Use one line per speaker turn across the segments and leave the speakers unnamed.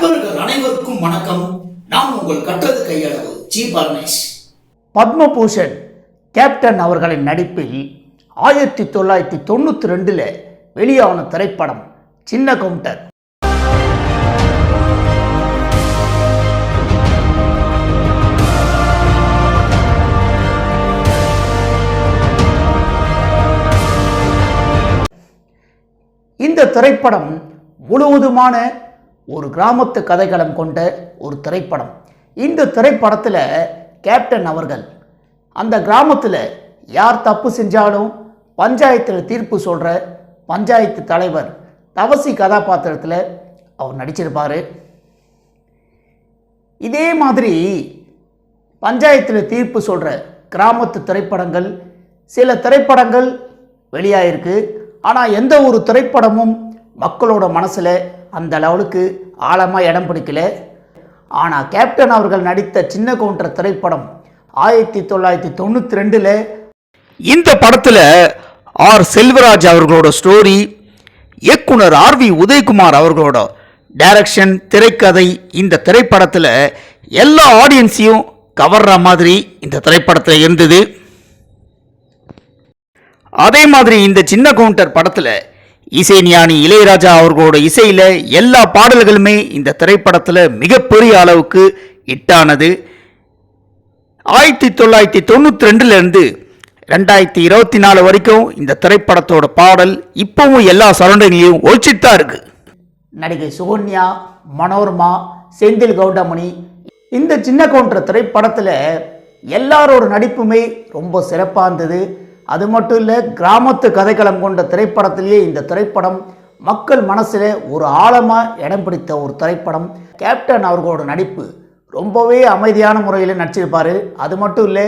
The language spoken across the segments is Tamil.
நண்பர்கள் அனைவருக்கும் வணக்கம். நாம் உங்கள் கற்றது கையளவு ஜி பரமேஷ்.
பத்மபூஷன் கேப்டன் அவர்களின் நடிப்பில் ஆயிரத்தி தொள்ளாயிரத்தி தொண்ணூற்றி ரெண்டில் வெளியான திரைப்படம் சின்ன கவுண்டர். இந்த திரைப்படம் முழுவதுமான ஒரு கிராமத்து கதைக்களம் கொண்ட ஒரு திரைப்படம். இந்த திரைப்படத்தில் கேப்டன் அவர்கள் அந்த கிராமத்தில் யார் தப்பு செஞ்சாலும் பஞ்சாயத்தில் தீர்ப்பு சொல்கிற பஞ்சாயத்து தலைவர் தவசி கதாபாத்திரத்தில் அவர் நடிச்சிருப்பார். இதே மாதிரி பஞ்சாயத்தில் தீர்ப்பு சொல்கிற கிராமத்து திரைப்படங்கள் சில திரைப்படங்கள் வெளியாகிருக்கு ஆனால் எந்த ஒரு திரைப்படமும் மக்களோட மனசில் அந்த லெவலுக்கு ஆழமாக இடம் பிடிக்கல. ஆனால் கேப்டன் அவர்கள் நடித்த சின்ன கவுண்டர் திரைப்படம் ஆயிரத்தி தொள்ளாயிரத்தி தொண்ணூற்றி ரெண்டில் இந்த படத்தில் ஆர். செல்வராஜ் அவர்களோட ஸ்டோரி இயக்குனர் ஆர். வி. உதயகுமார் அவர்களோட டைரக்ஷன் திரைக்கதை இந்த திரைப்படத்தில் எல்லா ஆடியன்ஸையும் கவர்ற மாதிரி இந்த திரைப்படத்தில் இருந்தது. அதே மாதிரி இந்த சின்ன கவுண்டர் படத்தில் இசைஞானி இளையராஜா அவர்களோட இசையில் எல்லா பாடல்களுமே இந்த திரைப்படத்தில் மிகப்பெரிய அளவுக்கு ஹிட்டானது ஆயிரத்தி தொள்ளாயிரத்தி தொண்ணூற்றி ரெண்டுலேருந்து ரெண்டாயிரத்தி இருபத்தி நாலு வரைக்கும் இந்த திரைப்படத்தோட பாடல் இப்போவும் எல்லா சரௌண்டிங்லையும் ஒழிச்சிட்டு இருக்குது நடிகை சுகன்யா மனோரமா செந்தில் கவுண்டமணி இந்த சின்ன கவுண்டர் திரைப்படத்தில் எல்லாரோட நடிப்புமே ரொம்ப சிறப்பாக இருந்தது. அது மட்டும் இல்லை கிராமத்து கதைக்களம் கொண்ட திரைப்படத்திலேயே இந்த திரைப்படம் மக்கள் மனசில் ஒரு ஆழமாக இடம் பிடித்த ஒரு திரைப்படம். கேப்டன் அவர்களோட நடிப்பு ரொம்பவே அமைதியான முறையில் நடிச்சிருப்பார். அது மட்டும் இல்லை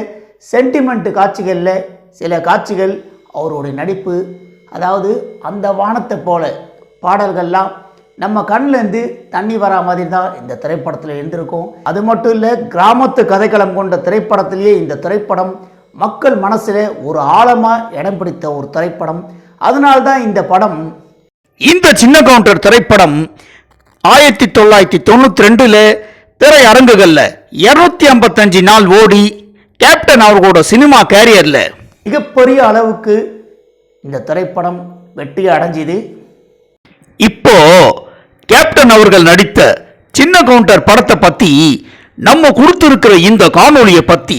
சென்டிமெண்ட் காட்சிகளில் சில காட்சிகள் அவருடைய நடிப்பு அதாவது அந்த வானத்தை போல பாடல்கள்லாம் நம்ம கண்ணிலேருந்து தண்ணி வரா மாதிரி தான் இந்த திரைப்படத்தில் இருந்திருக்கும். அது மட்டும் இல்லை கிராமத்து கதைக்களம் கொண்ட திரைப்படத்திலேயே இந்த திரைப்படம் மக்கள் மனசில் ஒரு ஆழமாக இடம் பிடித்த ஒரு திரைப்படம். அதனால்தான் இந்த படம் இந்த சின்ன கவுண்டர் திரைப்படம் ஆயிரத்தி தொள்ளாயிரத்தி தொண்ணூற்றி ரெண்டில் திரையரங்குகளில் இரநூத்தி ஐம்பத்தஞ்சு நாள் ஓடி கேப்டன் அவர்களோட சினிமா கேரியரில் மிகப்பெரிய அளவுக்கு இந்த திரைப்படம் வெற்றி அடைஞ்சிது. இப்போ கேப்டன் அவர்கள் நடித்த சின்ன கவுண்டர் படத்தை பற்றி நம்ம கொடுத்துருக்கிற இந்த காணொலியை பற்றி